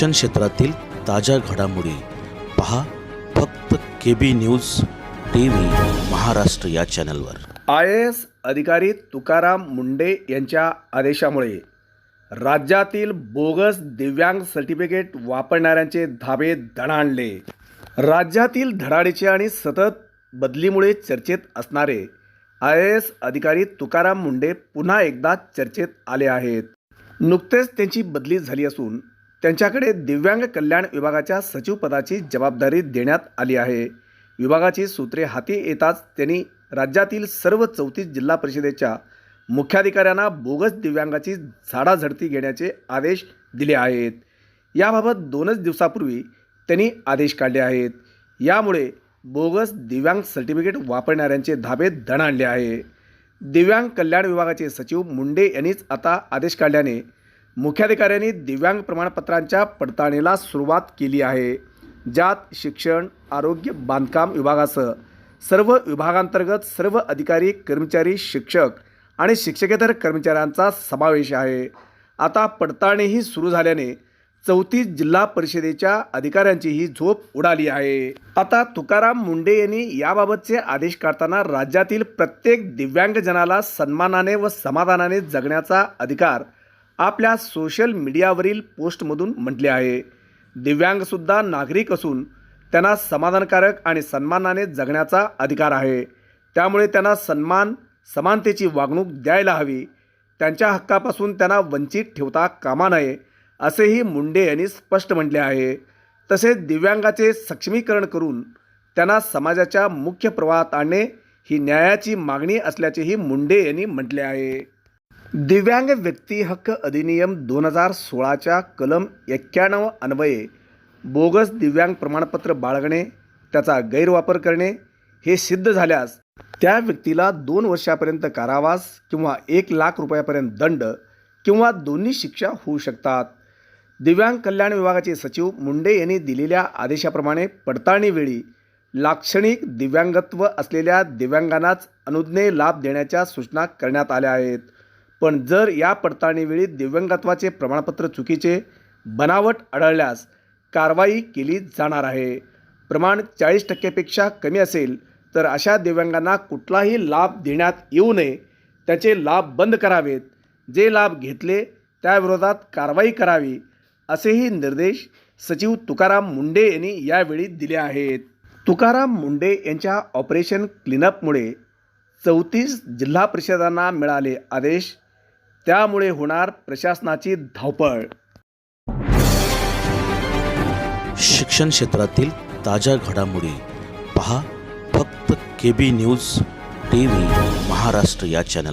शिक्षण क्षेत्रातील ताज्या घडामोडी पहा फक्त K B news TV Maharashtra या चॅनलवर. आय ए एस अधिकारी तुकाराम मुंडे यांच्या आदेशामुळे राज्यातील बोगस दिव्यांग सर्टिफिकेट वापरणाऱ्यांचे धाबे दणाणले राज्यातील धडाडीचे आणि सतत बदलीमुळे चर्चेत असणारे आय ए एस अधिकारी तुकाराम मुंडे पुन्हा एकदा चर्चेत आले आहेत. नुकतेच त्यांची बदली झाली असून त्यांच्याकडे दिव्यांग कल्याण विभागाच्या सचिवपदाची जबाबदारी देण्यात आली आहे. विभागाची सूत्रे हाती येताच त्यांनी राज्यातील सर्व चौतीस जिल्हा परिषदेच्या मुख्याधिकाऱ्यांना बोगस दिव्यांगाची झाडाझडती घेण्याचे आदेश दिले आहेत. याबाबत दोनच दिवसापूर्वी त्यांनी आदेश काढले आहेत. यामुळे बोगस दिव्यांग सर्टिफिकेट वापरणाऱ्यांचे धाबे दणाणले आहे. दिव्यांग कल्याण विभागाचे सचिव मुंडे यांनीच आता आदेश काढल्याने मुख्याधिकाऱ्यांनी दिव्यांग प्रमाणपत्रांच्या पडताळणीला सुरुवात केली आहे ज्यात शिक्षण आरोग्य बांधकाम विभागासह सर्व विभागांतर्गत सर्व अधिकारी कर्मचारी शिक्षक आणि शिक्षकेतर कर्मचाऱ्यांचा समावेश आहे. आता पडताळणीही सुरू झाल्याने चौतीस जिल्हा परिषदेच्या अधिकाऱ्यांची ही झोप उडाली आहे. आता तुकाराम मुंडे यांनी याबाबतचे आदेश काढताना राज्यातील प्रत्येक दिव्यांगजनाला सन्मानाने व समाधानाने जगण्याचा अधिकार आपल्या सोशल मीडियावरील पोस्टमधून म्हटले आहे. दिव्यांगसुद्धा नागरिक असून त्यांना समाधानकारक आणि सन्मानाने जगण्याचा अधिकार आहे. त्यामुळे त्यांना सन्मान समानतेची वागणूक द्यायला हवी. त्यांच्या हक्कापासून त्यांना वंचित ठेवता कामा नये असेही मुंडे यांनी स्पष्ट म्हटले आहे. तसेच दिव्यांगाचे सक्षमीकरण करून त्यांना समाजाच्या मुख्य प्रवाहात आणणे ही न्यायाची मागणी असल्याचेही मुंडे यांनी म्हटले आहे. दिव्यांग व्यक्ती हक्क अधिनियम दोन हजार सोळाच्या कलम एक्क्याण्णव अन्वये बोगस दिव्यांग प्रमाणपत्र बाळगणे त्याचा गैरवापर करणे हे सिद्ध झाल्यास त्या व्यक्तीला दोन वर्षापर्यंत कारावास किंवा एक लाख रुपयापर्यंत दंड किंवा दोन्ही शिक्षा होऊ शकतात. दिव्यांग कल्याण विभागाचे सचिव मुंडे यांनी दिलेल्या आदेशाप्रमाणे पडताळणीवेळी लाक्षणिक दिव्यांगत्व असलेल्या दिव्यांगांनाच अनुज्ञेय लाभ देण्याच्या सूचना करण्यात आल्या आहेत. पण जर या पडताळणीवेळी दिव्यांगत्वाचे प्रमाणपत्र चुकीचे बनावट आढळल्यास कारवाई केली जाणार आहे. प्रमाण चाळीस टक्केपेक्षा कमी असेल तर अशा दिव्यांगांना कुठलाही लाभ देण्यात येऊ नये. त्याचे लाभ बंद करावेत. जे लाभ घेतले त्याविरोधात कारवाई करावी असेही निर्देश सचिव तुकाराम मुंडे यांनी यावेळी दिले आहेत. तुकाराम मुंडे यांच्या ऑपरेशन क्लीनअपमुळे चौतीस जिल्हा परिषदांना मिळाले आदेश त्यामुळे होणार प्रशासनाची धावपळ. शिक्षण क्षेत्रातील ताज्या घडामोडी पहा फक्त K B news TV Maharashtra या चॅनल